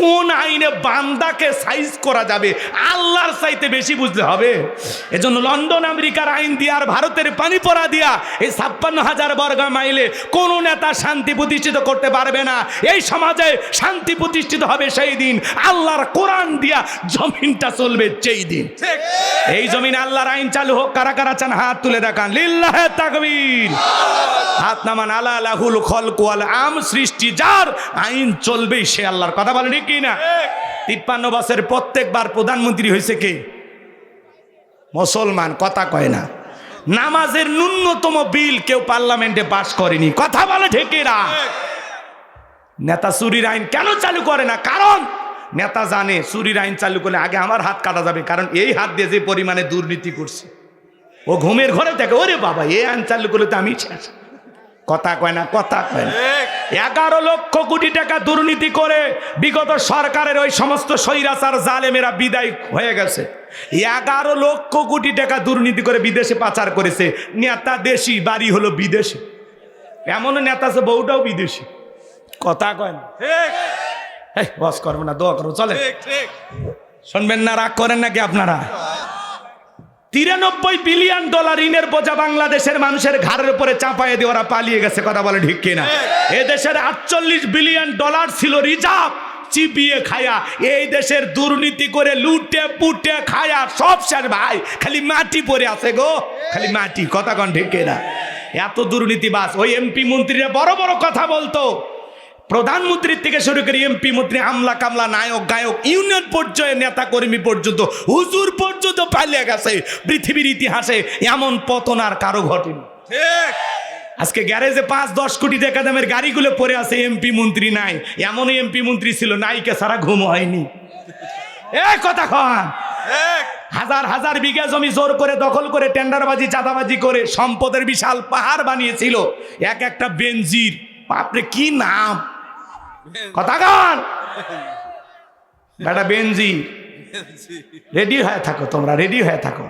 কোন আইনে বান্দাকে সাইজ করা যাবে? আল্লাহর সাইতে বেশি বুঝতে হবে। এজন্য লন্ডন আমেরিকার আইন দিয়া আর ভারতের পানি পড়া দিয়া এই ছাপ্পান্ন হাজার বর্গ মাইলে কোন নেতা শান্তি প্রতিষ্ঠিত করতে পারবে না। এই সমাজে শান্তি প্রতিষ্ঠিত হবে সেই দিন। আল্লাহর কোরআন দিয়া জমিনটা চলবে যেই দিন। এই জমিন আল্লাহর আইন চালু হোক কারা কারা চান হাত তুলে দেখান। লিল্লাহে তাকবীর। হাত নামান আলা লাহুল খলকুয়াল আম সৃষ্টি যার আইন চলবেই সে আল্লাহর কথা বলে ঠিক কি না তিপ্পান্ন বছরের প্রত্যেকবার প্রধানমন্ত্রী হয়েছে কে? মুসলমান, কথা কয় না। নামাজের ন্যূনতম বিল কেউ পার্লামেন্টে পাশ করেনি। কথা বলে ঠেকেরা নেতা চুরির আইন কেন চালু করে না? কারণ নেতা জানে চুরির আইন চালু করলে আগে আমার হাত কাটা যাবে, কারণ এই হাত দিয়ে যে পরিমাণে দুর্নীতি করছে, ও ঘুমের ঘরে থাকে ওরে বাবা, এই আইন চালু করলে তো আমি শেষ। কথা কয় না কথা কয় না। এগারো লক্ষ কোটি টাকা দুর্নীতি করে বিগত সরকারের ওই সমস্ত স্বৈরাচার জালেমেরা বিদায় হয়ে গেছে। এগারো লক্ষ কোটি টাকা দুর্নীতি করে বিদেশে পাচার করেছে। নেতা দেশি বাড়ি হলো বিদেশে। এমন নেতা আছে বউটাও বিদেশি। কথা কয় না। বস করব না দোয়া করব চলে শুনবেন না রাগ করেন নাকি আপনারা? তিরানব্বই বিলিয়ন ডলার ঋণের বোঝা বাংলাদেশের মানুষের ঘাড়ের উপরে চাপাইয়ে দিয়ে ওরা পালিয়ে গেছে কথা বলে ঠিক কিনা? এ দেশের আটচল্লিশ বিলিয়ন ডলার ছিল রিজার্ভ চিপিয়ে খায়া। এই দেশের দুর্নীতি করে লুটে পুটে খায়া সব শেষ ভাই খালি মাটি পরে আছে গো খালি মাটি কথা কন ঠিক কিনা? এত দুর্নীতিবাস ওই এমপি মন্ত্রীরা বড় বড় কথা বলতো। প্রধানমন্ত্রীর থেকে শুরু করে এমপি মন্ত্রী আমলা কামলা নায়ক গায়ক ইউনিয়ন পর্যায়ে নেতা কর্মী পর্যন্ত হুজুর পর্যন্ত পালিয়ে গেছে। পৃথিবীর ইতিহাসে এমন পতন আর কারও ঘটেনি। আজকে গ্যারেজে পাঁচ দশ কোটি টাকা দামের গাড়িগুলো পরে আছে এমপি মন্ত্রী নাই। এমন এমপি মন্ত্রী ছিল নাইকে সারা ঘুম হয়নি। এ কথা খান হাজার হাজার বিঘা জমি জোর করে দখল করে টেন্ডারবাজি চাঁদাবাজি করে সম্পদের বিশাল পাহাড় বানিয়েছিল। এক একটা বেনজির। বাপরে কি নাম? কথা গান বেটা বেনজি রেডি হয়ে থাকো তোমরা রেডি হয়ে থাকো।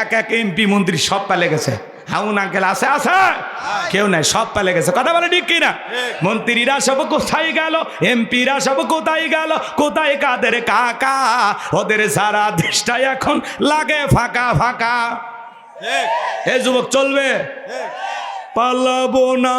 এক এক এমপি মন্ত্রী সব পালে গেছে। হাউন আঙ্কেল আছে আছে? কেউ নাই সব পালে গেছে। কথা বলে ঠিক কিনা? মন্ত্রীরা সব কোথায় গেল? এমপিরা সব কোথায় গেল? কোথায় কাদের কাকা? ওদের সারা দেশটা এখন লাগে ফাঁকা ফাঁকা। এ যুবক চলবে? পালাবো না।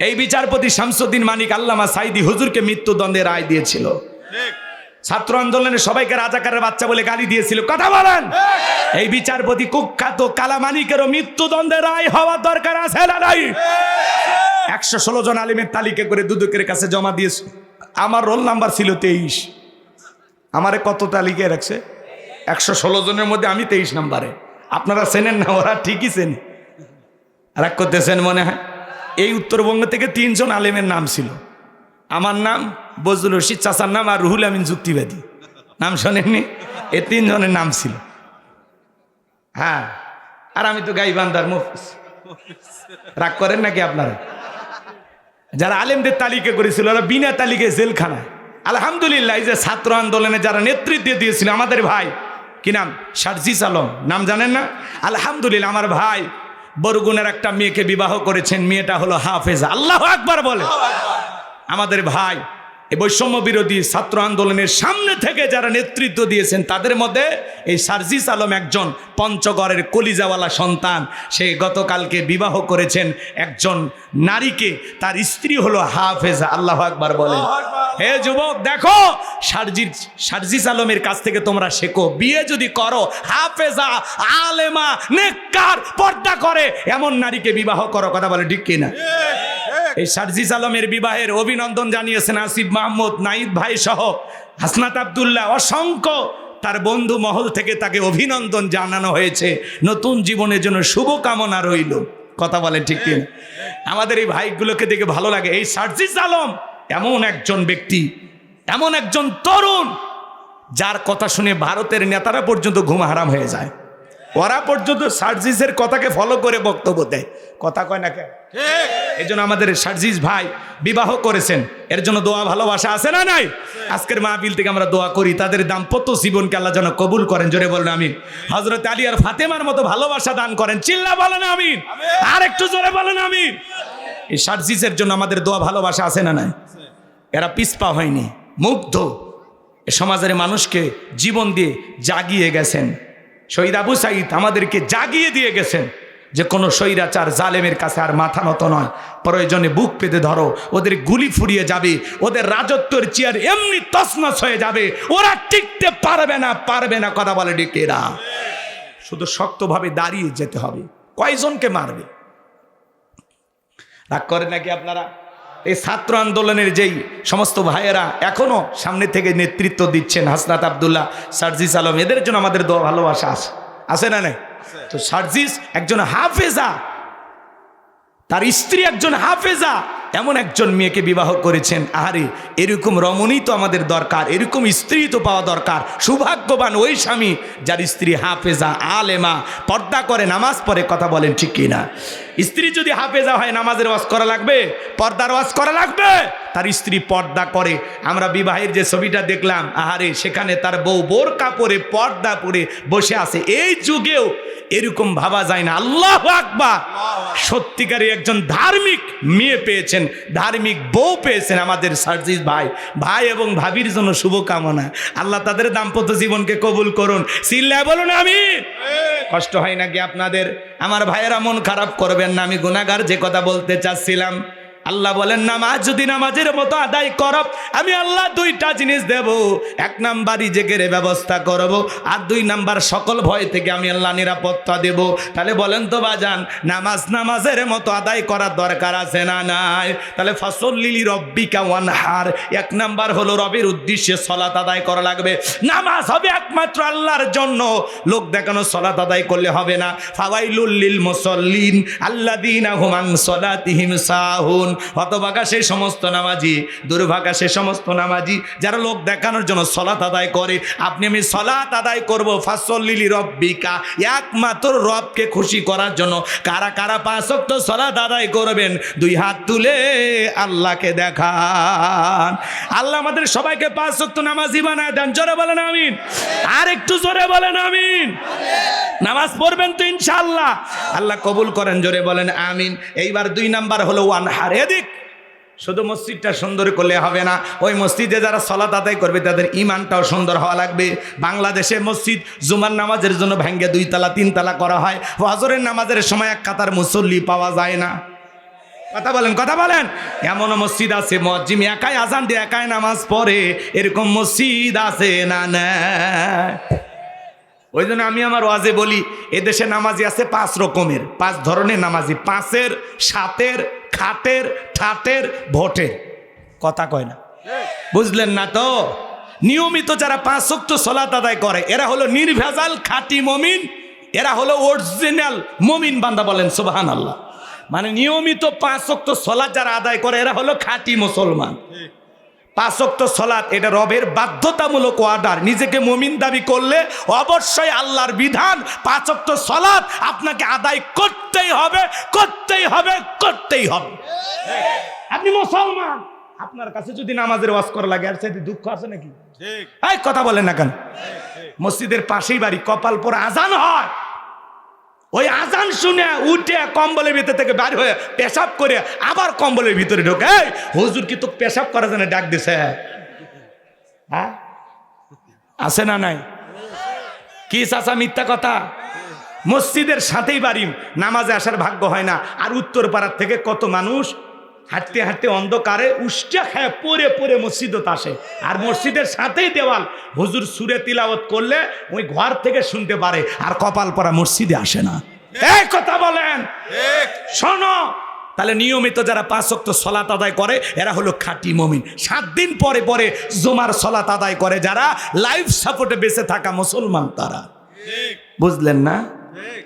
এই বিচারপতি শামসুদ্দিন মানিক আল্লামা সাইদি হুজুরকে মৃত্যুদণ্ডের রায় দিয়েছিল। ছাত্র আন্দোলনে সবাইকে রাজাকারের বাচ্চা বলে গালি দিয়েছিল। কথা বলেন। এই বিচারপতি কুখ্যাত কালামানিকেরও মৃত্যুদণ্ডের রায় হওয়ার দরকার আছে না নাই? একশো ষোলো জন আলিমের তালিকা করে দুদকের কাছে জমা দিয়েছে। আমার রোল নাম্বার ছিল তেইশ। আমারে কত তালিকায় রাখছে? একশো ষোলো জনের মধ্যে আমি তেইশ নাম্বারে। আপনারা চেনেন না ওরা ঠিকই চেনে। রাগ করতেছেন মনে হয়? এই উত্তরবঙ্গ থেকে তিনজন আলেমের নাম ছিল। আমার নাম বজরুল রশিদ, চাচার নাম আর রুহুল আমিন যুক্তিবাদী। নাম শোনেননি? এই তিনজনের নাম ছিল। হ্যাঁ আর আমি তো গাইবান্দার মুফিস রাগ করেন নাকি আপনারা? যারা আলেমদের তালিকা করেছিল, ওরা বিনা তালিকায় জেলখানা আলহামদুলিল্লাহ, এই যে ছাত্র আন্দোলনে যারা নেতৃত্ব দিয়েছিল আমাদের ভাই, কি নাম? শারজিস আলম। নাম জানেন না? আলহামদুলিল্লাহ, আমার ভাই বরগুনের একটা মেয়েকে বিবাহ করেছেন মেয়েটা হলো হাফেজা। আল্লাহ আকবার বলে। আমাদের ভাই এই বৈষম্য বিরোধী ছাত্র আন্দোলনের সামনে থেকে যারা নেতৃত্ব দিয়েছেন তাদের মধ্যে এই সার্জিস আলম একজন পঞ্চগড়ের কলিজাওয়ালা সন্তান। সে গতকালকে বিবাহ করেছেন একজন নারীকে। তার স্ত্রী হলো হাফেজা আল্লাহ আকবার বলেন হে যুবক, দেখো সার্জিস সার্জিস আলমের কাছ থেকে তোমরা শেখো। বিয়ে যদি করো, হাফেজা, আলেমা, নেককার, পর্দা করে, এমন নারীকে বিবাহ করো, কথা বলে ঠিক কিনা? এই সার্জিস আলমের বিবাহের অভিনন্দন জানিয়েছেন আসিফ মাহমুদ নাইদ ভাই সহ হাসনাত আবদুল্লাহ। অসংখ্য তার বন্ধু মহল থেকে তাকে অভিনন্দন জানানো হয়েছে। নতুন জীবনের জন্য শুভকামনা রইল। কথা বলেন ঠিক কিনা? আমাদের এই ভাইগুলোকে দেখে ভালো লাগে। এই সার্জিস আলম এমন একজন ব্যক্তি এমন একজন তরুণ যার কথা শুনে ভারতের নেতারা পর্যন্ত ঘুম হারাম হয়ে যায়। ওরা পর্যন্ত সার্জিসের কথাকে ফলো করে বক্তব্য দেয়। কথা কয় না কেন? এই জন্য আমাদের সার্জিস ভাই বিবাহ করেছেন। এর জন্য দোয়া ভালোবাসা আছে না নাই? আজকের মাহবিল থেকে আমরা দোয়া করি তাদের দাম্পত্য জীবনকে আল্লাহ যেন কবুল করেন। জোরে বলেন আমিন। হজরত আলী আর ফাতেমার মতো ভালোবাসা দান করেন। চিল্লা বলেন আমিন। আর একটু জোরে বলেন আমিন। এই সার্জিসের জন্য আমাদের দোয়া ভালোবাসা আছে না নাই? এরা পিছপা হয়নি, মুগ্ধ। এ সমাজের মানুষকে জীবন দিয়ে জাগিয়ে গেছেন। শহীদ আবু সাইদ আমাদেরকে জাগিয়ে দিয়ে গেছেন যে কোনো স্বৈরাচার জালেমের কাছে আর মাথা নত নয়। প্রয়োজনে বুক পেতে ধরো, ওদের গুলি ফুরিয়ে যাবে, ওদের রাজত্বের চেয়ার এমনি তছনছ হয়ে যাবে, ওরা টিকতে পারবে না পারবে না, কথা বলে ডিকেরা শুধু শক্তভাবে দাঁড়িয়ে যেতে হবে, কয়জনকে মারবে? রাগ করে নাকি আপনারা? এই ছাত্র আন্দোলনের যেই সমস্ত ভাইয়েরা এখনও সামনে থেকে নেতৃত্ব দিচ্ছেন হাসনাত আবদুল্লাহ সার্জিস আলম এদের জন্য আমাদের দোয়া ভালোবাসা আছে। আছে না নাই? তো সার্জিস একজন হাফেজা তার স্ত্রী একজন হাফেজা এমন একজন মেয়েকে বিবাহ করেছেন। আহারে এরকম রমণী তো আমাদের দরকার এরকম স্ত্রী তো পাওয়া দরকার। সৌভাগ্যবান ওই স্বামী যার স্ত্রী হাফেজা আলেমা পর্দা করে নামাজ পড়ে কথা বলেন ঠিক কিনা? স্ত্রী যদি হাফেজা হয় নামাজের ওয়াজ করা লাগবে? পর্দার ওয়াজ করা লাগবে? তার স্ত্রী পর্দা করে। আমরা বিবাহের যে ছবিটা দেখলাম আহারে সেখানে তার বউ বোর কাপড়ে পর্দা পরে বসে আছে। এই যুগেও এরকম ভাবা যায় না। আল্লাহ আকবার! সত্যিকারী একজন ধার্মিক মেয়ে পেয়েছেন ধার্মিক বউ পেয়েছেন আমাদের সার্জিস ভাই। ভাই এবং ভাবির জন্য শুভকামনা। আল্লাহ তাদের দাম্পত্য জীবনকে কবুল করুন। সিল্লায় বলুন আমি কষ্ট হয় নাকি আপনাদের? আমার ভাইয়েরা মন খারাপ করবেন না আমি গুনাগার যে কথা বলতে চাচ্ছিলাম। আল্লাহ বলেন, নামাজ যদি নামাজের মতো আদায় করব আমি আল্লাহ দুইটা জিনিস দেব। এক নাম্বার ইজেকের ব্যবস্থা করব, আর দুই নাম্বার সকল ভয় থেকে আমি আল্লাহ নিরাপত্তা দেব। তাহলে বলেন তো বাজান, নামাজ নামাজের মতো আদায় করার দরকার আছে না নাই? তাহলে ফসল লিলি রব্বিকা ওয়ানহার। এক নাম্বার হলো রবের উদ্দেশ্যে সলাত আদায় করা লাগবে। নামাজ হবে একমাত্র আল্লাহর জন্য। লোক দেখানো সলাত আদায় করলে হবে না। ফাওয়াইলুল মুসল্লিন, আল্লাযীনা হুম আন সলাতিহিম সাহুন। হতভাগা সেই সমস্ত নামাজি, দুর্ভাগা সেই সমস্ত নামাজি যারা লোক দেখানোর জন্য সলাত আদায় করে। আপনি আমি সলাত আদায় করব, ফাসল্লিলি রব্বিকা, একমাত্র রবকে খুশি করার জন্য। কারা কারা পাঁচক্ত সলাত আদায় করবেন? দুই হাত তুলে আল্লাহকে দেখান। আল্লাহ আমাদের সবাইকে পাঁচক্ত নামাজি বানায় দেন। জোরে বলেন আমিন। আর একটু জোরে বলেন আমিন। নামাজ পড়বেন তো ইনশাআল্লাহ। আল্লাহ কবুল করেন, জোরে বলেন আমিন। এইবার দুই নাম্বার হলো ওয়ান হার এদিক। শুধু মসজিদটা সুন্দর করলে হবে না, ওই মসজিদে যারা সলাত আদায় করবে, তাদের ইমানটাও সুন্দর হওয়া লাগবে। বাংলাদেশে মসজিদ জুমার নামাজের জন্য ভেঙ্গে দুই তালা, তিন তালা করা হয়। হজরের নামাজের সময় এক কাতার মুসল্লি পাওয়া যায় না। কথা বলেন কথা বলেন। এমন মসজিদ আছে মসজিদ একাই আজান দিয়ে একাই নামাজ পড়ে। এরকম মসজিদ আছে না না? ওই জন্য আমি আমার ওয়াজে বলি, এদেশে নামাজি আছে পাঁচ রকমের। পাঁচ ধরনের নামাজি, পাঁচের, সাতের খাটের ঠাটের ভোটের। কথা কয় না। বুঝলেন না তো? নিয়মিত যারা পাঁচ শক্ত সলাত আদায় করে, এরা হলো নির্ভেজাল, খাটি মমিন, এরা হলো অরিজিনাল মমিন বান্দা বলেন সুবাহান আল্লাহ মানে নিয়মিত পাঁচ শক্ত সলাৎ যারা আদায় করে, এরা হলো খাটি মুসলমান। পাঁচক্ত সলাৎ এটা রবের বাধ্যতামূলক অর্ডার নিজেকে মমিন দাবি করলে অবশ্যই আল্লাহর বিধান। পাঁচক্ত সলাৎ আপনাকে আদায় করতেই হবে করতেই হবে করতেই হবে। আপনি মুসলমান? আপনার কাছে যদি নামাজের ওয়াজ করা লাগে আর সেটি দুঃখ আছে নাকি? এই কথা বলেন না কেন? মসজিদের পাশেই বাড়ি কপাল পর আজান হয়। ওই আজান শুনে উঠে কম্বলের ভিতর থেকে বের হয়ে পেশাব করে আবার কম্বলের ভিতরে ঢোকে। হজুর কি তো পেশাব করার জন্য ডাক দিছে? হ্যাঁ? আছে না নাই? কি চাচা, মিথ্যা কথা? মসজিদের সাথেই বাড়ি, নামাজে আসার ভাগ্য হয় না। আর উত্তর পাড়ার থেকে কত মানুষ হাঁটতে হাঁটতে অন্ধকারে উষ্টা খায় পরে পরে মসজিদত আসে। আর মসজিদের সাথেই দেওয়াল। হুজুর সুরে তিলাওয়াত করলে ওই ঘর থেকে শুনতে পারে আর কপাল পরা মসজিদে আসে না। এই কথা বলেন। শোনো। তাহলে নিয়মিত যারা পাঁচ ওয়াক্ত সলাত আদায় করে এরা হলো খাঁটি মমিন। সাত দিন পরে পরে জুমার সলাত আদায় করে যারা লাইফ সাপোর্টে বেঁচে থাকা মুসলমান তারা। বুঝলেন না?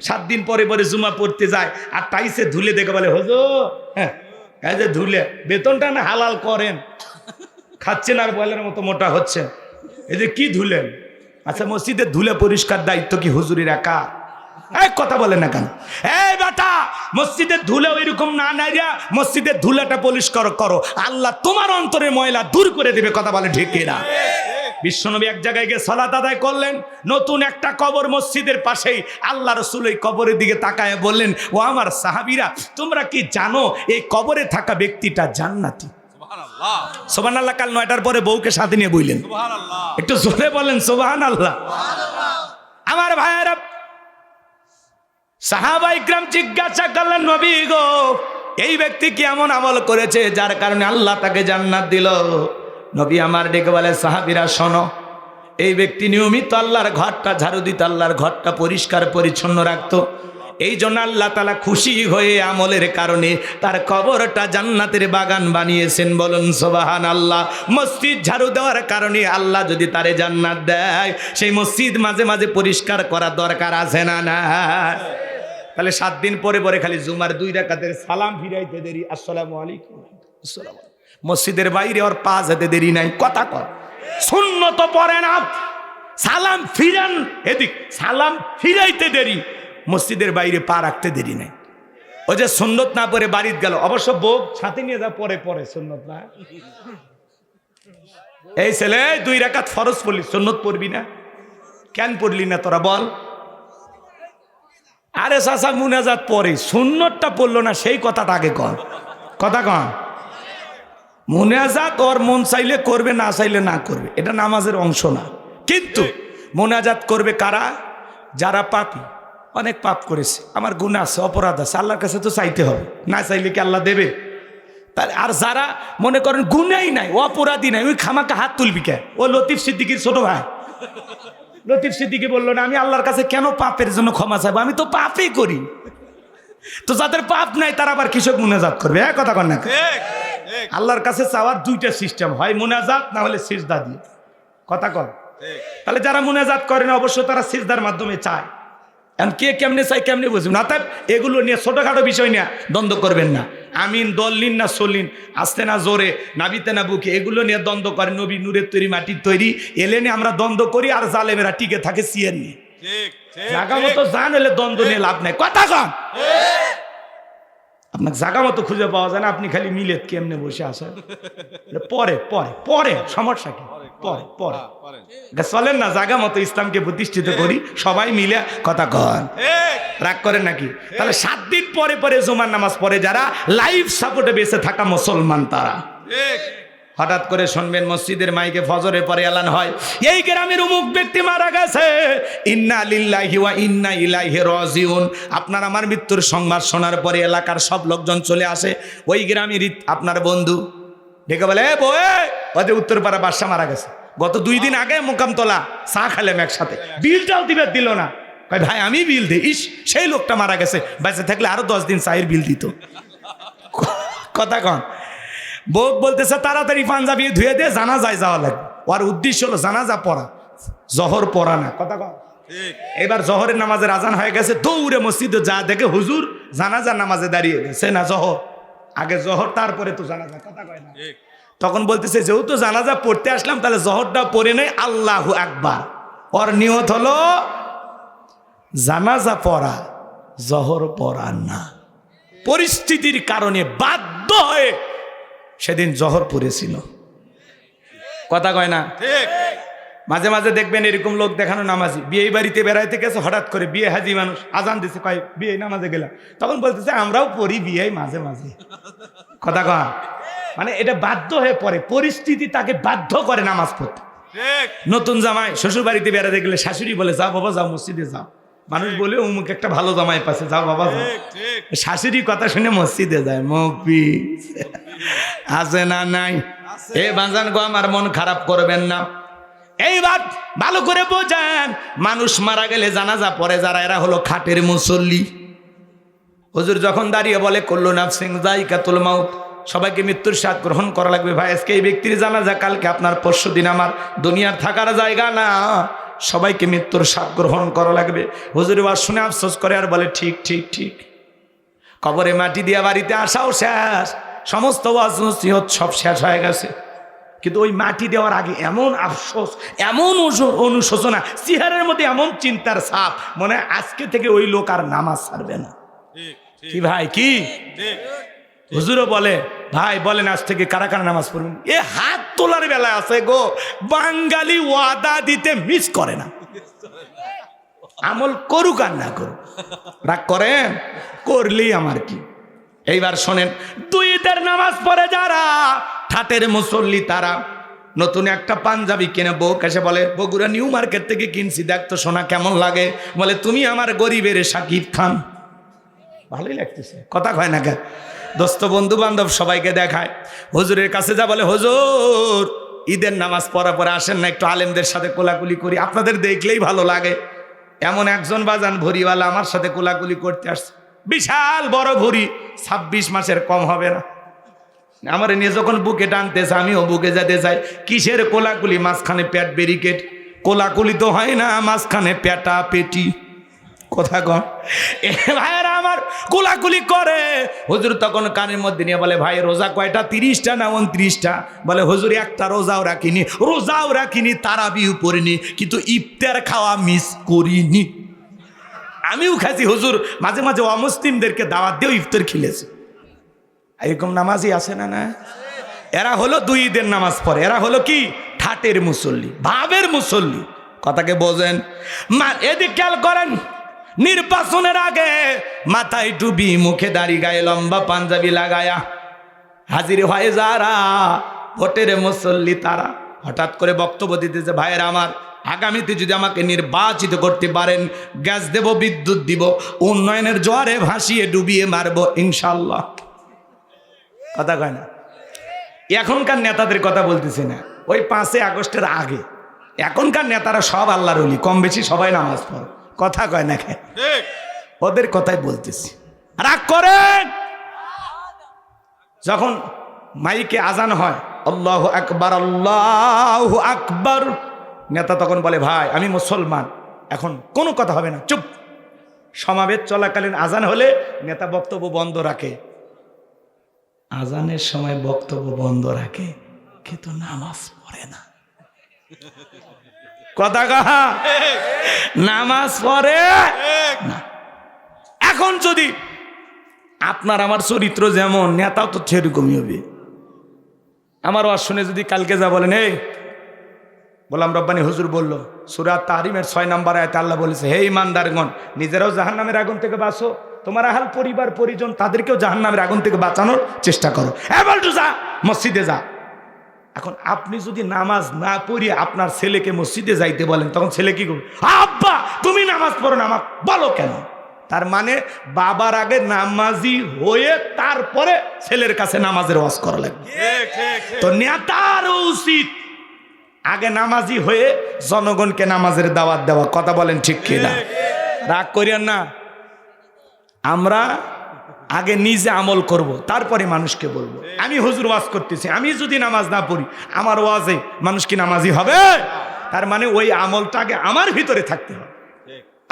সাত দিন পরে পরে জুমা পড়তে যায় আর টাইসে ধুলে দেখে বলে হুজুর হ্যাঁ এই যে ধুলে, বেতনটা না হালাল করেন। খাচ্ছেন আর বয়লের মতো মোটা হচ্ছেন। এই যে কি ধুলেন? আচ্ছা মসজিদে ধুলে পরিষ্কার দায়িত্ব কি হুজুরির একা? এক কথা বলে না কেন? এই বেটা, মসজিদের ধুলে ওই রকম না নাইরা মসজিদের ধুলাটা পরিষ্কার করো। আল্লাহ তোমার অন্তরে ময়লা দূর করে দেবে, কথা বলে ঢেকে না বিশ্বনবী এক জায়গায় গিয়ে সলাত আদায় করলেন নতুন একটা কবর মসজিদের পাশেই আল্লাহ রসুল এই কবরের দিকে তাকায় বললেন ও আমার সাহাবিরা তোমরা কি জানো এই কবরে থাকা ব্যক্তিটা জান্নাতি? সোবান আল্লাহ কাল নয়টার পরে বউকে সাথে নিয়ে বইলেন। একটু জোরে বলেন সোবাহান আল্লাহ আমার ভাইয়েরা সাহাবা ইকরাম জিজ্ঞাসা করলেন নবী গো এই ব্যক্তি কি এমন আমল করেছে যার কারণে আল্লাহ তাকে জান্নাত দিল? নবী আমার ডেকে বলে, সাহাবিরা, শোনো, এই ব্যক্তি নিয়মিত আল্লাহর ঘরটা ঝাড়ু দিত আল্লাহর ঘরটা পরিষ্কার, পরিচ্ছন্ন রাখতো। এই জন্য আল্লাহ তালা খুশি হয়ে আমলের কারণে তার কবরটা জান্নাতের বাগান বানিয়েছেন। বলুন সোবাহান আল্লাহ মসজিদ ঝাড়ু দেওয়ার কারণে আল্লাহ যদি তারে জান্নাত দেয়, সেই মসজিদ মাঝে মাঝে পরিষ্কার করা দরকার আছে না না তাহলে সাত দিন পরে পরে খালি জুমার দুই রাকাতের সালাম ফিরাইতে দেরি। আসসালামু আলাইকুম। আসসালামু। মসজিদের বাইরে ওর পা যেতে দেরি নাই। কথা কর শূন্য তো পড়ে না। সালাম ফিরান এদিক। সালাম ফিরাইতে দেরি। মসজিদের বাইরে পা রাখতে দেরি নাই। ও যে সুন্নত না পরে বাড়িতে গেল। অবশ্য বউ ছাতি নিয়ে যা, পরে পরে সুন্নত না। এই ছেলে, দুই রাকাত ফরজ পড়লি। সুন্নত পড়বি না। কেন পড়লি না তোরা বল। আরে চাষা মুনাজাত পরে সুন্নতটা পড়ল না, সেই কথাটা আগে কর। কথা কন মুনাজাত ওর মন চাইলে করবে, না চাইলে না করবে। এটা নামাজের অংশ না। কিন্তু মোনাজাত করবে কারা? যারা পাপি। অনেক পাপ করেছে। আমার গুণ আছে, অপরাধ আছে। আল্লাহর কাছে তো চাইতে হবে। না চাইলে কি আল্লাহ দেবে? তার আর যারা মনে করেন গুণাই নাই, অপরাধী নাই, ওই খামাকা হাত তুলবি কে? ও লতিফ সিদ্দিকির ছোট ভাই। লতিফ সিদ্দিকি বলল, না, আমি আল্লাহর কাছে কেন পাপের জন্য ক্ষমা চাইব? আমি তো পাপই করি। তো যাদের পাপ নাই, তারা আবার কৃষক মুনাজাত করবে? হ্যাঁ কথা কন না আল্লাহর কাছে চাওয়ার দুইটা সিস্টেম হয় মুনাজাত না হলে সিজদা দিয়ে। কথা কন তাহলে যারা মুনাজাত করে না অবশ্য তারা সিজদার মাধ্যমে চায়। এখন কে কেমনে চাই কেমনে বুঝবেন অর্থাৎ এগুলো নিয়ে ছোটোখাটো বিষয় নিয়ে দ্বন্দ্ব করবেন না। আমিন দল্লিন না সলিন আসতে না জোরে নাবিতে না বুকে এগুলো নিয়ে দ্বন্দ্ব করে নবী নূরের তৈরি মাটির তৈরি এলে নিয়ে আমরা দ্বন্দ্ব করি আর জালেমেরা টিকে থাকে সিয়ের নিয়ে। জাগা মতো জান হলে দ্বন্দ্ব নিয়ে লাভ নাই। কথা কন। আপনাকে জাগা মতো খুঁজে পাওয়া যায় না আপনি খালি মিলে কেমনে বসে আসেন পরে পরে পরে সমস্যা কি? পরে পরে চলেন না জাগা মতো ইসলামকে প্রতিষ্ঠিত করি সবাই মিলে কথা কন। রাগ করেন নাকি? তাহলে সাত দিন পরে পরে জুমার নামাজ পড়ে যারা লাইফ সাপোর্টে বেঁচে থাকা মুসলমান তারা। হঠাৎ করে শুনবেন মসজিদের মাইকে ফজরের পরে এলান হয়। এই গ্রামের অমুক ব্যক্তি মারা গেছে। ইন্না লিল্লাহি ওয়া ইন্না ইলাইহি রাজিউন। আপনার আমার মৃত্যুর সংবাদ শোনার পরে এলাকার সব লোকজন চলে আসে। ওই গ্রামের আপনার বন্ধু। ডেকে বলে, এ বয়ে ওদের উত্তরপাড়া বাদশা মারা গেছে। গত দুই দিন আগে মোকামতলা চা খেলাম একসাথে। বিলটাও দিবে, দিল না। কয়, ভাই, আমি বিল দিই। ইস, সেই লোকটা মারা গেছে। বেঁচে থাকলে আরও দশ দিন চায়ের বিল দিত। কথা কন। বউ বলতেছে তাড়াতাড়ি পাঞ্জাবি ধুয়ে দিয়ে জানা যায় যাওয়া লাগবে। ওর উদ্দেশ্য হলো জানাজা পড়া জহর পড়া না। কথা এবার জহরের নামাজের আজান হয়ে গেছে দৌড়ে মসজিদে যা দেখে হুজুর জানাজার নামাজে দাঁড়িয়ে গেছে না জহর। আগে জহর তারপরে তো জানাজা। কথা কয় না। তখন বলতেছে যেহেতু জানাজা পড়তে আসলাম তাহলে জহরটা পড়ে নেই। আল্লাহ আকবার। ওর নিয়ত হলো জানাজা পড়া জহর পড়া না। পরিস্থিতির কারণে বাধ্য হয়ে সেদিন জহর পড়েছিল। কথা কয় না? মাঝে মাঝে দেখবেন এরকম লোক দেখানো নামাজি। বিয়ে বাড়িতে বেড়াইতে গেছে হঠাৎ করে বিয়ে হাজি মানুষ আজান দিছে কয় বিয়ে নামাজে গেলাম। তখন বলতেছে আমরাও পড়ি বিয়ে মাঝে মাঝে। কথা কয়? মানে এটা বাধ্য হয়ে পড়ে পরিস্থিতি তাকে বাধ্য করে নামাজ পড়তে। নতুন জামাই শ্বশুর বাড়িতে বেড়াতে গেলে শাশুড়ি বলে যাও বাবা যাও মসজিদে যাও। মানুষ বলে অমুক একটা ভালো জামাই পাশে যাও বাবা যাও। শাশুড়ি কথা শুনে মসজিদে যায় মফি আছে না নাই? এ বাজান গো, আমার মন খারাপ করবেন না। এইবার ভালো করে বোঝেন, মানুষ মারা গেলে জানাজা পরে যারা, এরা হলো খাটের মুসল্লি। হজুর যখন দাঁড়িয়ে বলে কল্লু সিং, যাই কাতুল মাউত, সবাইকে মৃত্যুর স্বাদ গ্রহণ করা লাগবে ভাই, আজকে এই ব্যক্তির জানাজা, কালকে আপনার পরশু দিন আমার, দুনিয়ার থাকার জায়গা না। সবাইকে মৃত্যুর স্বাদ গ্রহণ করা লাগবে। হুজুর এবার শুনে আফসোস করে আর বলে, ঠিক ঠিক ঠিক। কবরে মাটি দিয়া বাড়িতে আসাও শেষ। সমস্ত ওয়াজ নসিহত সব শেষ হয়ে গেছে। কিন্তু ওই মাটি দেওয়ার আগে এমন আফসোস এমন অনুশো- অনুশোচনা চেহারের মধ্যে এমন চিন্তার সাপ মনে হয় আজকে থেকে ওই লোক আর নামাজ ছাড়বে না। কি ভাই কি? হুজুরও বলে ভাই বলেন আজ থেকে কারা কারা নামাজ পড়বেন? এ হাত তোলার বেলা আছে গো বাঙালি ওয়াদা দিতে মিস করে না। আমল করুক আর না করুক। রাগ করেন? করলেই আমার কি? এইবার শোনেন দুই ঈদের নামাজ পড়ে যারা, ঠাটের মুসল্লি তারা। নতুন একটা পাঞ্জাবি কিনে বউ কাছে বলে, বগুড়া নিউ মার্কেট থেকে কিনছি, দেখ তো সোনা কেমন লাগে। বলে, তুমি আমার গরিবের সাকিব খান। ভালোই লাগতেছে, কথা কয় না কে দোস্ত বন্ধু বান্ধব সবাইকে দেখায়। হুজুরের কাছে যা বলে, হুজুর, ঈদের নামাজ পড়া পরে আসেন না, একটু আলেমদের সাথে কোলাকুলি করি, আপনাদের দেখলেই ভালো লাগে। এমন একজন বাজান ভরিওয়ালা আমার সাথে কোলাকুলি করতে আসছে। বিশাল বড় ভরি ছাব্বিশ মাসের কম হবে না। আমার নিয়ে যখন বুকে টানতেছে আমিও বুকে যেতে চাই কিসের কোলাকুলি? মাঝখানে প্যাট ব্যারিকেড কোলাকুলি তো হয় না, মাঝখানে প্যাটা পেটি। কথা কন এ ভাইয়েরা আমার কোলাকুলি করে। হুজুর তখন কানের মধ্যে নিয়ে বলে, ভাই, রোজা কয়টা? তিরিশটা না উনত্রিশটা? বলে, হুজুর, একটা রোজাও রাখিনি। রোজাও রাখিনি তারাবিও পড়িনি, কিন্তু ইফতার খাওয়া মিস করিনি। আমিও খাইছি, হুজুর। মাঝে মাঝে অমুসলিমদেরকে দাওয়াত দিয়েও ইফতার খেলেছি। এরকম নামাজই আছে না না? এরা হলো দুই ঈদের নামাজ পড়ে। এরা হলো কি? ঠাটের মুসল্লি, ভাবের মুসল্লি। কথাকে বোঝেন। মা, এদিক খেয়াল করেন। নির্বাচনের আগে মাথায় টুপি, মুখে দাড়ি, গায়ে লম্বা পাঞ্জাবি লাগায়া হাজির হয় যারা, ভোটের মুসল্লি তারা। হঠাৎ করে বক্তব্য দিতেছে, ভাইয়ের আমার আগামীতে যদি আমাকে নির্বাচিত করতে পারেন গ্যাস দেব বিদ্যুৎ দিব উন্নয়নের জোয়ারে ভাসিয়ে ডুবিয়ে মারবো ইনশাল্লাহ কথা কয় না? এখনকার নেতাদের কথা বলতেছি না। ওই পাঁচই আগস্টের আগে। এখনকার নেতারা সব আল্লাহর অলি কম বেশি সবাই নামাজ পড়ে। কথা কয় না কে ওদের কথাই বলতেছি। রাগ করেন! যখন মাইকে আজান হয় আল্লাহ আকবার আল্লাহ আকবার। নেতা তখন বলে, ভাই, আমি মুসলমান। এখন কোনো কথা হবে না। চুপ। সমাবেশ চলাকালীন আজান হলে নেতা বক্তব্য বন্ধ রাখে। আজানের সময় বক্তব্য বন্ধ রাখে, কিন্তু নামাজ পড়ে না। কথা কাহা নামাজ পড়ে না। এখন যদি আপনার আমার চরিত্র যেমন, নেতাও তো সেরকমই হবে। আমার শুনে যদি কালকে যা বলেন, এই বললাম রব্বানি হুজুর বলল সুরাত তারিমের ছয় নম্বর আয়তে আল্লাহ বলেছে হে ইমানদারগণ নিজেরাও জাহান্নামের আগুন থেকে বাঁচো। তোমার আহাল পরিবার পরিজন তাদেরকেও জাহান্নামের আগুন থেকে বাঁচানোর চেষ্টা করো। এ বলটু যা মসজিদে যা। এখন আপনি যদি নামাজ না পড়িয়ে আপনার ছেলেকে মসজিদে যাইতে বলেন তখন ছেলে কি করবে? আব্বা তুমি নামাজ পড়ো না আমাকে বলো কেন? তার মানে বাবার আগে নামাজি হয়ে তারপরে ছেলের কাছে নামাজের ওয়াজ করা লাগবে। তো নেতার উচিত আগে নামাজি হয়ে জনগণকে নামাজের দাওয়াত দেওয়া কথা বলেন ঠিক কিনা? রাগ করিয়েন না। আমরা আগে নিজে আমল করব তারপরে মানুষকে বলব। আমি হুজুর ওয়াজ করতেছি আমি যদি নামাজ না পড়ি আমার ওয়াজে মানুষ কি নামাজি হবে? তার মানে ওই আমলটা আগে আমার ভিতরে থাকতে হবে।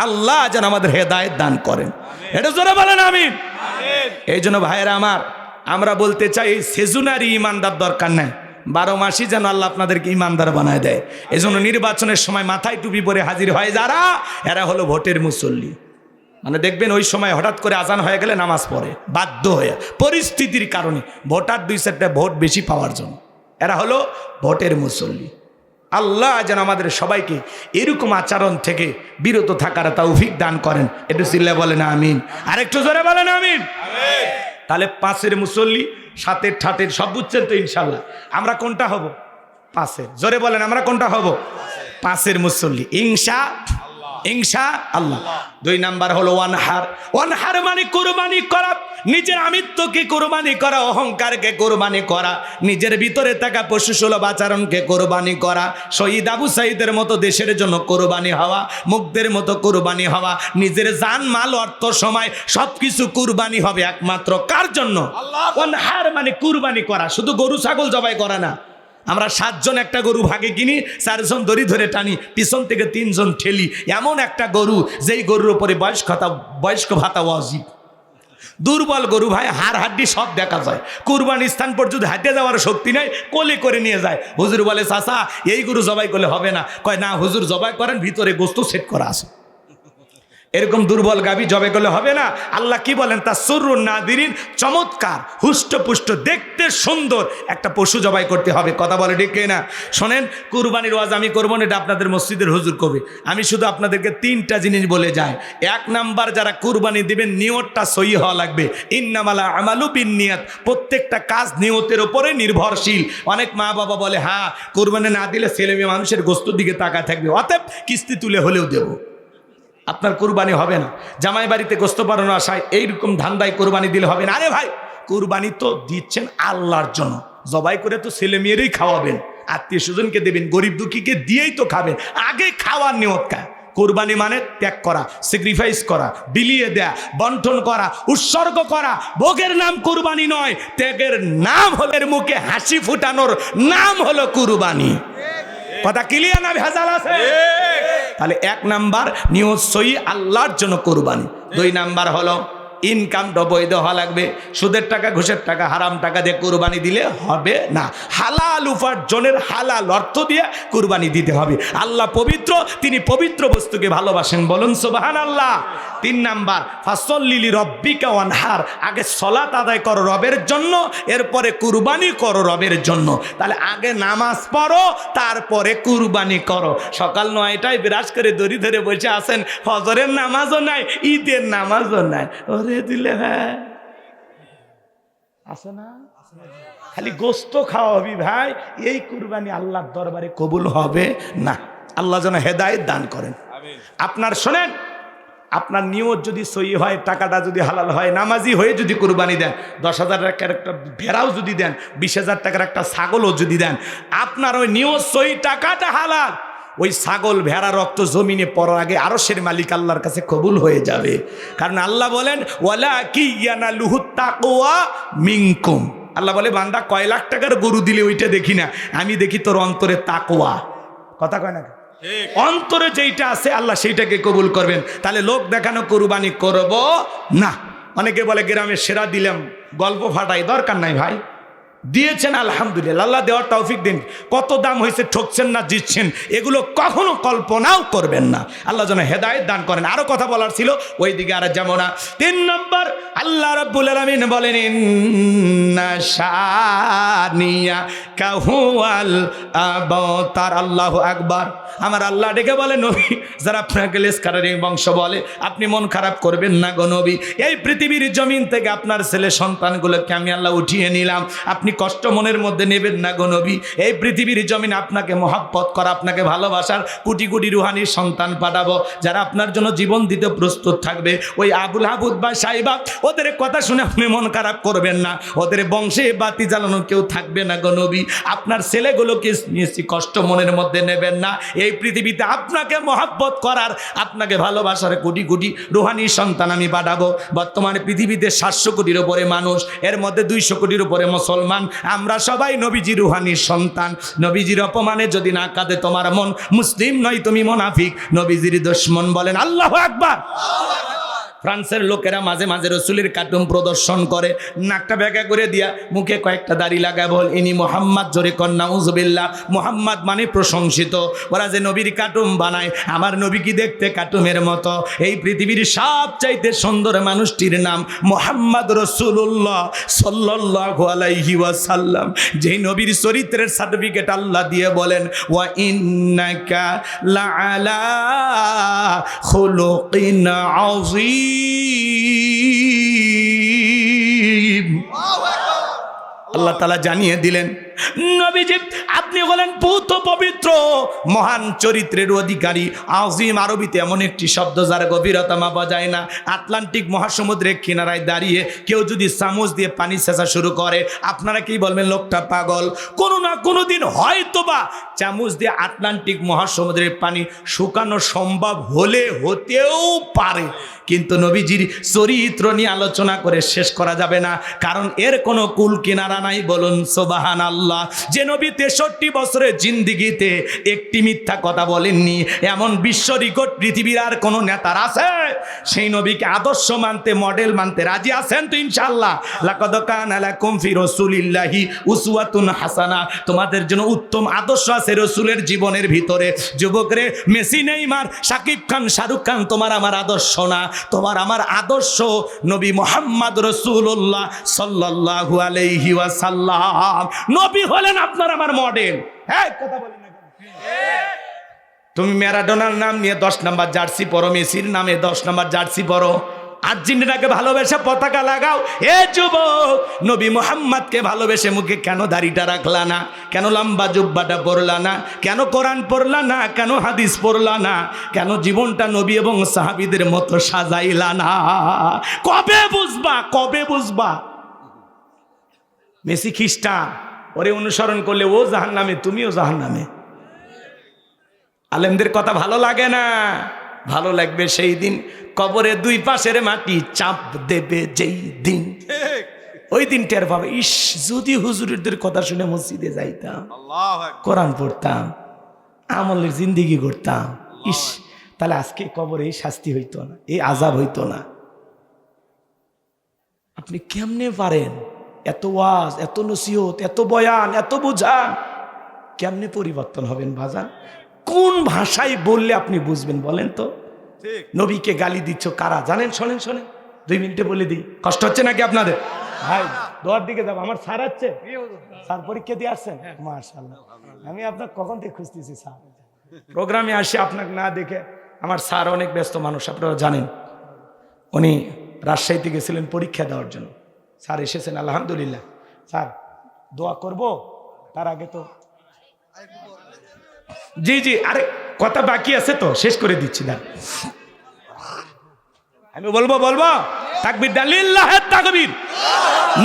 আল্লাহ যেন আমাদের হেদায়ত দান করেন। এটা জোরে বলেন আমি এই জন্য ভাইয়েরা আমার আমরা বলতে চাই সেজুনারি ইমানদার দরকার নাই। বারো মাসই যেন আল্লাহ আপনাদেরকে ইমানদার বানায় দেয়। এই জন্য নির্বাচনের সময় মাথায় টুপি পরে হাজির হয় যারা? এরা হলো ভোটের মুসল্লি। মানে দেখবেন ওই সময় হঠাৎ করে আজান হয়ে গেলে নামাজ পড়ে, বাধ্য হয়ে। পরিস্থিতির কারণে ভোটার দুই চারটা ভোট বেশি পাওয়ার জন্য। এরা হলো ভোটের মুসল্লি। আল্লাহ যেন আমাদের সবাইকে এরকম আচরণ থেকে বিরত থাকার তৌফিক দান করেন। একটু চিল্লা বলেন আমিন। আরেকটু জোরে বলেন আমিন। তাহলে পাঁচের মুসল্লি সাতের ঠাটের সব বুঝছেন তো ইনশাল্লাহ। আমরা কোনটা হব? পাঁচের। জোরে বলেন আমরা কোনটা হব? পাঁচের। মুসল্লি। ইংসা ইংসা আল্লাহ। দুই নাম্বার হলো ওয়ানহার। ওয়ানহার মানে কোরবানি করা। নিজের আমিত্বকে কোরবানি করা অহংকারকে কোরবানি করা। নিজের ভিতরে থাকা পশু সুলভ আচরণকে কোরবানি করা। শহীদ আবু সাইদের মতো দেশের জন্য কোরবানি হওয়া মুগ্ধের মতো কোরবানি হওয়া। নিজের জান মাল অর্থ সময় সবকিছু কুরবানি হবে একমাত্র। কার জন্য? ওয়ানহার মানে কুরবানি করা। শুধু গরু ছাগল জবাই করা না। আমরা সাতজন একটা গরু ভাগে কিনি, চারজন দড়ি ধরে টানি, পিছন থেকে তিনজন ঠেলি। এমন একটা গরু, যেই গরুর উপরে বয়স্ক বয়স্ক ভাতা ওয়াজিব। দুর্বল গরু ভাই, হাড় হাড্ডি সব দেখা যায়। কুরবান স্থান পর্যন্ত হাঁটে যাওয়ার শক্তি নেই, কোলে করে নিয়ে যায়। হুজুর বলে, চাচা, এই গরু জবাই করলে হবে না। কয়, না, হুজুর জবাই করেন, ভিতরে গোস্ত সেট করা আছে। এরকম দুর্বল গাবি জবে করলে হবে না। আল্লাহ কি বলেন? তা সুরুন নাদিরিন, চমৎকার, হুষ্টপুষ্ট, দেখতে সুন্দর একটা পশু জবাই করতে হবে। কথা বলে ডেকে না শোনেন, কুরবানির ওয়াজ আমি করব না, এটা আপনাদের মসজিদের হুজুর কবি। আমি শুধু আপনাদেরকে তিনটা জিনিস বলে যাই। এক নাম্বার, যারা কুরবানি দিবেন, নিয়তটা সই হওয়া লাগবে। ইন্নামালা আমালু বিন নিয়ত প্রত্যেকটা কাজ নিয়তের ওপরে নির্ভরশীল। অনেক মা বাবা বলে হ্যাঁ কুরবানি না দিলে ছেলে মেয়ে মানুষের গোস্তুর দিকে তাকা থাকবে, অতএব কিস্তি তুলে হলেও দেবো। আপনার কোরবানি হবে না। জামাই বাড়িতে গোস্ত পারানো আশায় এইরকম ধান্দায় কোরবানি দিলে হবে না। আরে ভাই, কোরবানি তো দিচ্ছেন আল্লাহর জন্য। জবাই করে তো ছেলে মেয়েরই খাওয়াবেন। আত্মীয় স্বজনকে দেবেন, গরিব দুঃখীকে দিয়েই তো খাবেন। আগে খাওয়ার নিয়ত কা কোরবানি মানে ত্যাগ করা স্যাক্রিফাইস করা, বিলিয়ে দেয়া, বন্টন করা, উৎসর্গ করা। ভোগের নাম কুরবানি নয়, ত্যাগের নাম হলো এর মুখে হাসি ফুটানোর নাম হলো কুরবানি। কথা ক্লিয়ার না ভেজাল আছে? তাহলে এক নাম্বার নিয়ত সই আল্লাহর জন্য কোরবানি। দুই নাম্বার হলো ইনকামটা বৈধ হওয়া লাগবে। সুদের টাকা, ঘুষের টাকা, হারাম টাকা দিয়ে কোরবানি দিলে হবে না। হালাল উপার্জনের হালাল অর্থ দিয়ে কোরবানি দিতে হবে। আল্লাহ পবিত্র, তিনি পবিত্র বস্তুকে ভালোবাসেন। বলুন সোবাহান আল্লাহ তিন নাম্বার, ফাসল্লিলি রব্বিকা ওয়ানহার। আগে সলাত আদায় করো রবের জন্য, এরপরে কুরবানি করো রবের জন্য। তাহলে আগে নামাজ পড়ো, তারপরে কুরবানি করো। সকাল নয়টায় বিরাজ করে দড়ি ধরে বসে আসেন ফজরের নামাজও নাই, ঈদের নামাজও নাই। দিলে হ্যাঁ। আছে না? খালি গোস্ত খাওয়াবি ভাই এই কুরবানি আল্লাহর দরবারে কবুল হবে না। আল্লাহ যেন হেদায়েত দান করেন। আপনার শোনেন আপনার নিয়ত যদি সই হয় টাকাটা যদি হালাল হয় নামাজি হয়ে যদি কুরবানি দেন দশ হাজার টাকার একটা ভেড়াও যদি দেন বিশ হাজার টাকার একটা ছাগলও যদি দেন আপনার ওই নিয়ত সই টাকাটা হালাল। ওই ছাগল ভেড়া রক্ত জমিনে পড়ার আগে আরশের মালিক আল্লাহর কাছে কবুল হয়ে যাবে। কারণ আল্লাহ বলেন ওয়ালা কি ইয়ানা লুহু তাকওয়া মিনকুম? আল্লাহ বলে বান্দা কয় লাখ টাকার গরু দিলে ওইটা দেখি না। আমি দেখি তোর অন্তরে তাকোয়া কথা কয় না অন্তরে যেইটা আছে আল্লাহ সেইটাকে কবুল করবেন। তাহলে লোক দেখানো কোরবানি করব না। অনেকে বলে গ্রামে সেরা দিলাম গল্প ফাটাই দরকার নাই ভাই। দিয়েছেন, আলহামদুলিল্লাহ। আল্লাহ দেওয়ার তৌফিক দিন। কত দাম হয়েছে, ঠকছেন না, জিতছেন, এগুলো কখনো কল্পনাও করবেন না। আল্লাহ যেন হেদায়ত দান করেন। আরও কথা বলার ছিল ওই দিকে আর যাব না। তিন নম্বর, আল্লাহ রব্বুল আলমিন বলেন, ইন্না শানিয়া কাহুয়াল আবতার। আল্লাহ আকবার। আমার আল্লাহ ডেকে বলে, নবী, যারা আপনাকে লেসকারের বংশ বলে, আপনি মন খারাপ করবেন না গো নবী। এই পৃথিবীর জমিন থেকে আপনার ছেলে সন্তানগুলোকে আমি আল্লাহ উঠিয়ে নিলাম। আপনি কষ্ট মনের মধ্যে নেবেন না গো নবী। এই পৃথিবীর জমিন আপনাকে মহাব্বত করা, আপনাকে ভালোবাসার কোটি কোটি রুহানির সন্তান পাঠাবো, যারা আপনার জন্য জীবন দিতে প্রস্তুত থাকবে। ওই আবুল হাবুদ বা সাইবা, ওদের কথা শুনে আপনি মন খারাপ করবেন না। ওদের বংশে বাতি জ্বালানো কেউ থাকবে না গো নবী। আপনার ছেলেগুলোকে নিয়েছি কষ্ট মনের মধ্যে নেবেন না। এই পৃথিবীতে আপনাকে মহাব্বত করার, আপনাকে ভালোবাসার কোটি কোটি রুহানি সন্তান আমি পাঠাবো। বর্তমানে পৃথিবীতে সাতশো কোটির উপরে মানুষ, এর মধ্যে দুইশো কোটির উপরে মুসলমান। আমরা সবাই নবীজি রুহানির সন্তান। নবীজির অপমানে যদি না কাঁদে তোমার মন, মুসলিম নয় তুমি মোনাফিক। নবীজির দুশ্মন বলেন, আল্লাহ আকবার! ফ্রান্সের লোকেরা মাঝে মাঝে রসুলের কার্টুন প্রদর্শন করে। নাকটা ব্যাগা করে দিয়া মুখে কয়েকটা দাড়ি লাগায় বল, ইনি মোহাম্মদ, জোরে কন্যা উজবিল্লা মোহাম্মদ মানে প্রশংসিত। ওরা যে নবীর কার্টুন বানায়, আমার নবী কি দেখতে কার্টুনের মতো? এই পৃথিবীর সবচাইতে সুন্দর মানুষটির নাম মোহাম্মদ রসুল্লাহ সাল্লাহ যেই নবীর চরিত্রের সার্টিফিকেট আল্লাহ দিয়ে বলেন, ওয়া ইন্নাকা লাআলা খুলুকিন আযীম। আল্লাহ তালা জানিয়ে দিলেন নবীজি আপনি হলেন পুত পবিত্র। মহান চরিত্রের অধিকারী। আজিম আরবিতে এমন একটি শব্দ যার গভীরতা মাপা যায় না। আটলান্টিক মহাসমুদ্রের কিনারায় দাঁড়িয়ে কেউ যদি চামচ দিয়ে পানি চেঁচা শুরু করে, আপনারা কি বলবেন, লোকটা পাগল? কোনো না কোনো দিন হয়তো বা চামচ দিয়ে আটলান্টিক মহাসমুদ্রের পানি শুকানো সম্ভব হলে হতেও পারে। কিন্তু নবীজির চরিত্র নিয়ে আলোচনা করে শেষ করা যাবে না। কারণ এর কোনো কুল কিনারা নাই, বলুন সোবাহান আল্লাহ যে নবী তেষট্টি তেষট্টি বছরের জিন্দিগিতে একটি মিথ্যা কথা বলেননি। এমন বিশ্ব রেকর্ড পৃথিবীর আর কোনো নেতার আছে? সেই নবীকে আদর্শ মানতে, মডেল মানতে রাজি আছেন তো ইনশাল্লাহ লাকাদ কানা লাকুম ফি রাসূলিল্লাহি উসওয়াতুন হাসানা। তোমাদের জন্য উত্তম আদর্শ আছে রসুলের জীবনের ভিতরে। যুবকরে, মেসি, নেইমার, শাকিব খান, শাহরুখ খান, তোমার আমার আদর্শ না। তোমার আমার আদর্শ নবী মোহাম্মদ রসুল্লাহ সাল্লাল্লাহু আলাইহি ওয়াসাল্লাম। নবী হলেন আপনার আমার মডেল। হ্যাঁ কথা না তুমি ম্যারাডোনার নাম নিয়ে দশ নাম্বার জার্সি পরো মেসির নামে দশ নাম্বার জার্সি পরো। আর্জেন্টিনাকে ভালোবেসে পতাকা লাগাও। এ যুবক নবী মোহাম্মদকে ভালোবেসে মুখে কেন দাড়িটা রাখলা না? কেন লম্বা জুব্বাটা পড়লা না? কেন কোরআন পড়লা না? কেন হাদিস পড়লা না? কেন জীবনটা নবী এবং সাহাবিদের মতো সাজাইলা না? কবে বুঝবা? কবে বুঝবা? মেসি খ্রিস্টান। ওরে অনুসরণ করলে ও জাহান নামে তুমিও জাহান নামে আলেমদের কথা ভালো লাগে না। ভালো লাগবে সেই দিন কবরে দুই পাশের মাটি চাপ দেবে যেই দিন। ওই দিন টের পাবে। ইস যদি হুজুরদের কথা শুনে মসজিদে যাইতাম কোরআন পড়তাম আমলের জিন্দিগি করতাম ইস তাহলে আজকে কবরে এই শাস্তি হইতো না এই আজাব হইতো না। আপনি কেমনে পারেন? এত ওয়াজ এত নসিহত এত বয়ান এত বোঝান। কেমনে পরিবর্তন হবেন বাজান? কোন ভাষায় বললে আপনি বুঝবেন বলেন তো? নবীকে গালি দিচ্ছ কারা? জানেন শোনেন শোনেন। দুই মিনিটে বলে দিই। কষ্ট হচ্ছে নাকি আপনাদের? ভাই দোয়ার দিকে যাব। আমার স্যার আছে। স্যার পরীক্ষা দিয়ে আসছেন? মার্শাল্লাহ আমি আপনার কখন থেকে খুঁজতেছি স্যার? প্রোগ্রামে আসি আপনাকে না দেখে আমার স্যার অনেক ব্যস্ত মানুষ আপনারা জানেন। উনি রাজশাহীতে গেছিলেন পরীক্ষা দেওয়ার জন্য। স্যার এসেছেন, আলহামদুলিল্লাহ। স্যার, দোয়া করব? তার আগে তো জি জি, আরে, কথা বাকি আছে তো, শেষ করে দিচ্ছি না আমি বলব বলব? তাকবির দালিল্লাহ তাকবির।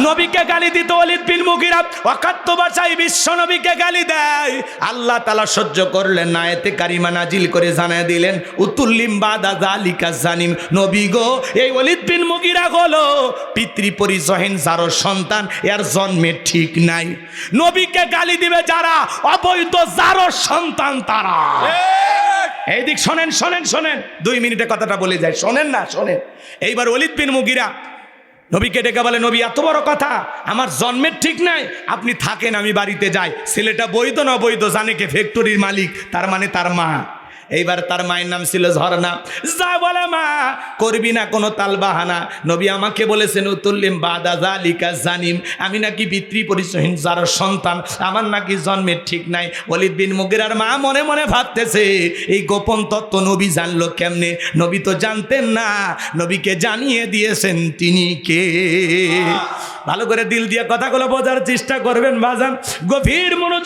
নবীকে গালি দিত অলিদ বিন মুগিরা অকাত্য ভাষায় বিশ্ব নবীকে গালি দেয়। আল্লাহ তালা সহ্য করলেন না এতে কারিমা নাজিল করে জানায় দিলেন উতুল্লিম বাদা জালিকা জানিম। নবী গো এই অলিদ বিন মুগিরা হলো পিতৃ পরিচয়হীন যারো সন্তান এর জন্মের ঠিক নাই। নবীকে গালি দিবে যারা অবৈধ যারো সন্তান তারা। এইদিক শোনেন শোনেন শোনেন। দুই মিনিটে কথাটা বলে যায়। শোনেন না শোনেন। এইবার অলিদ বিন মুগিরা নবীকে ডেকে বলে, নবী, এত বড় কথা। আমার জন্মের ঠিক নাই। আপনি থাকেন, আমি বাড়িতে যাই। ছেলেটা বৈধ না বৈধ জানে কে ফ্যাক্টরির মালিক। তার মানে তার মা। এইবার তার মায়ের নাম ছিল ঝর্ণা। যা বলে মা, করবি না কোনো তাল বাহানা নবী আমাকে বলেছেন, উতুল্লিম বাদা জালিকা জানিম। আমি নাকি পিতৃ পরিচয়হীন যার সন্তান। আমার নাকি জন্মের ঠিক নাই। অলিদ বিন মুগিরার মা মনে মনে ভাবতেছে, এই গোপন তত্ত্ব নবী জানলো কেমনে? নবী তো জানতেন না। নবীকে জানিয়ে দিয়েছেন, তিনি কে? ভালো করে দিল দিয়ে কথাগুলো বোঝার চেষ্টা করবেন, বাজান। গভীর মনোযোগ